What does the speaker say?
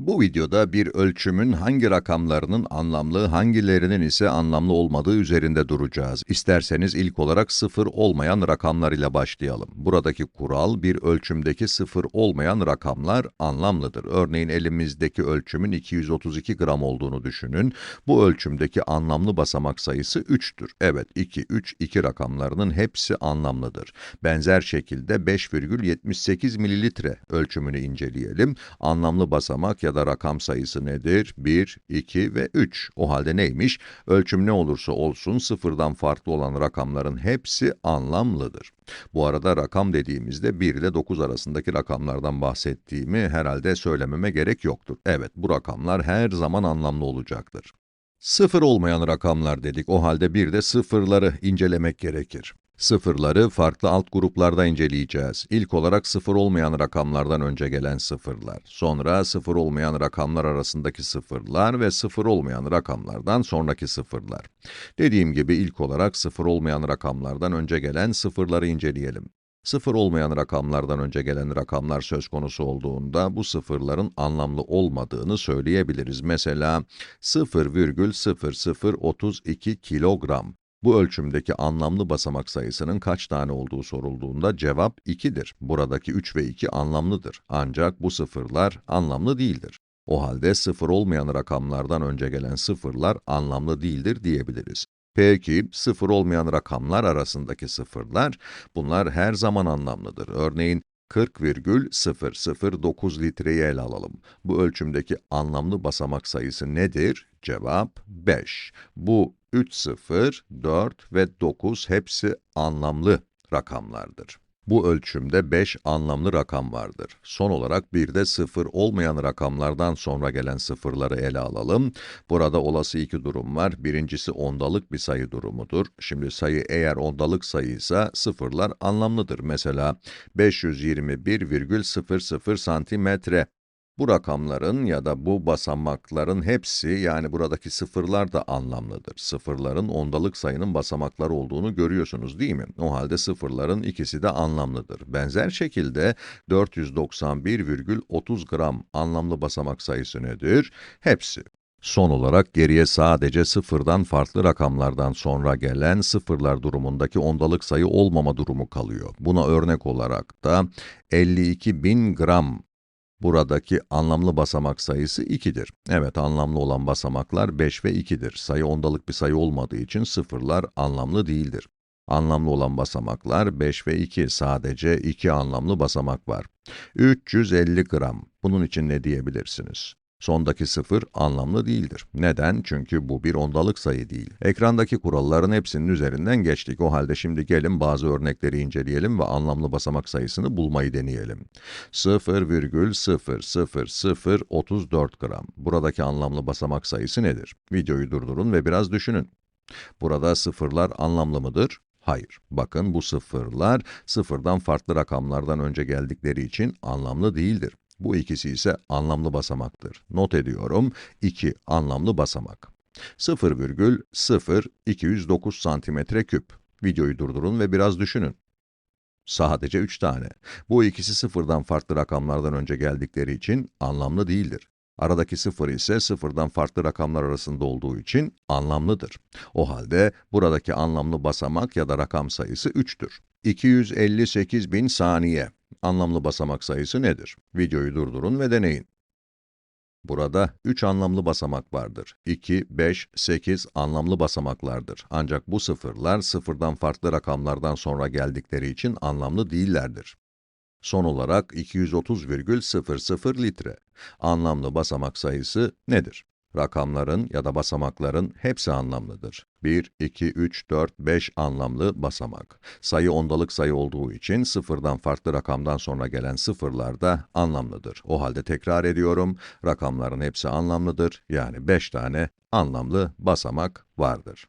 Bu videoda bir ölçümün hangi rakamlarının anlamlı, hangilerinin ise anlamlı olmadığı üzerinde duracağız. İsterseniz ilk olarak sıfır olmayan rakamlar ile başlayalım. Buradaki kural, bir ölçümdeki sıfır olmayan rakamlar anlamlıdır. Örneğin elimizdeki ölçümün 232 gram olduğunu düşünün. Bu ölçümdeki anlamlı basamak sayısı 3'tür. Evet, 2, 3, 2 rakamlarının hepsi anlamlıdır. Benzer şekilde 5,78 mililitre ölçümünü inceleyelim. Anlamlı basamak ya da rakam sayısı nedir? 1, 2 ve 3. O halde neymiş? Ölçüm ne olursa olsun sıfırdan farklı olan rakamların hepsi anlamlıdır. Bu arada rakam dediğimizde 1 ile 9 arasındaki rakamlardan bahsettiğimi herhalde söylememe gerek yoktur. Evet, bu rakamlar her zaman anlamlı olacaktır. Sıfır olmayan rakamlar dedik. O halde bir de sıfırları incelemek gerekir. Sıfırları farklı alt gruplarda inceleyeceğiz. İlk olarak sıfır olmayan rakamlardan önce gelen sıfırlar. Sonra sıfır olmayan rakamlar arasındaki sıfırlar ve sıfır olmayan rakamlardan sonraki sıfırlar. Dediğim gibi ilk olarak sıfır olmayan rakamlardan önce gelen sıfırları inceleyelim. Sıfır olmayan rakamlardan önce gelen rakamlar söz konusu olduğunda bu sıfırların anlamlı olmadığını söyleyebiliriz. Mesela 0,0032 kilogram. Bu ölçümdeki anlamlı basamak sayısının kaç tane olduğu sorulduğunda cevap 2'dir. Buradaki 3 ve 2 anlamlıdır. Ancak bu sıfırlar anlamlı değildir. O halde sıfır olmayan rakamlardan önce gelen sıfırlar anlamlı değildir diyebiliriz. Peki, sıfır olmayan rakamlar arasındaki sıfırlar, bunlar her zaman anlamlıdır. Örneğin, 40,009 litreyi ele alalım. Bu ölçümdeki anlamlı basamak sayısı nedir? Cevap 5. Bu 3 sıfır, 4 ve 9 hepsi anlamlı rakamlardır. Bu ölçümde 5 anlamlı rakam vardır. Son olarak bir de sıfır olmayan rakamlardan sonra gelen sıfırları ele alalım. Burada olası iki durum var. Birincisi ondalık bir sayı durumudur. Şimdi sayı eğer ondalık sayıysa sıfırlar anlamlıdır. Mesela 521,00 santimetre. Bu rakamların ya da bu basamakların hepsi yani buradaki sıfırlar da anlamlıdır. Sıfırların ondalık sayının basamakları olduğunu görüyorsunuz değil mi? O halde sıfırların ikisi de anlamlıdır. Benzer şekilde 491,30 gram anlamlı basamak sayısı nedir? Hepsi. Son olarak geriye sadece sıfırdan farklı rakamlardan sonra gelen sıfırlar durumundaki ondalık sayı olmama durumu kalıyor. Buna örnek olarak da 52.000 gram Buradaki anlamlı basamak sayısı 2'dir. Evet, anlamlı olan basamaklar 5 ve 2'dir. Sayı ondalık bir sayı olmadığı için sıfırlar anlamlı değildir. Anlamlı olan basamaklar 5 ve 2, sadece 2 anlamlı basamak var. 350 gram, bunun için ne diyebilirsiniz? Sondaki sıfır anlamlı değildir. Neden? Çünkü bu bir ondalık sayı değil. Ekrandaki kuralların hepsinin üzerinden geçtik. O halde şimdi gelin bazı örnekleri inceleyelim ve anlamlı basamak sayısını bulmayı deneyelim. 0,00034 gram. Buradaki anlamlı basamak sayısı nedir? Videoyu durdurun ve biraz düşünün. Burada sıfırlar anlamlı mıdır? Hayır. Bakın bu sıfırlar sıfırdan farklı rakamlardan önce geldikleri için anlamlı değildir. Bu ikisi ise anlamlı basamaktır. Not ediyorum, 2 anlamlı basamak. 0,0209 santimetre küp. Videoyu durdurun ve biraz düşünün. Sadece 3 tane. Bu ikisi sıfırdan farklı rakamlardan önce geldikleri için anlamlı değildir. Aradaki sıfır ise sıfırdan farklı rakamlar arasında olduğu için anlamlıdır. O halde buradaki anlamlı basamak ya da rakam sayısı 3'tür. 258 bin saniye. Anlamlı basamak sayısı nedir? Videoyu durdurun ve deneyin. Burada 3 anlamlı basamak vardır. 2, 5, 8 anlamlı basamaklardır. Ancak bu sıfırlar sıfırdan farklı rakamlardan sonra geldikleri için anlamlı değillerdir. Son olarak 230,00 litre. Anlamlı basamak sayısı nedir? Rakamların ya da basamakların hepsi anlamlıdır. 1, 2, 3, 4, 5 anlamlı basamak. Sayı ondalık sayı olduğu için sıfırdan farklı rakamdan sonra gelen sıfırlar da anlamlıdır. O halde tekrar ediyorum, rakamların hepsi anlamlıdır. Yani 5 tane anlamlı basamak vardır.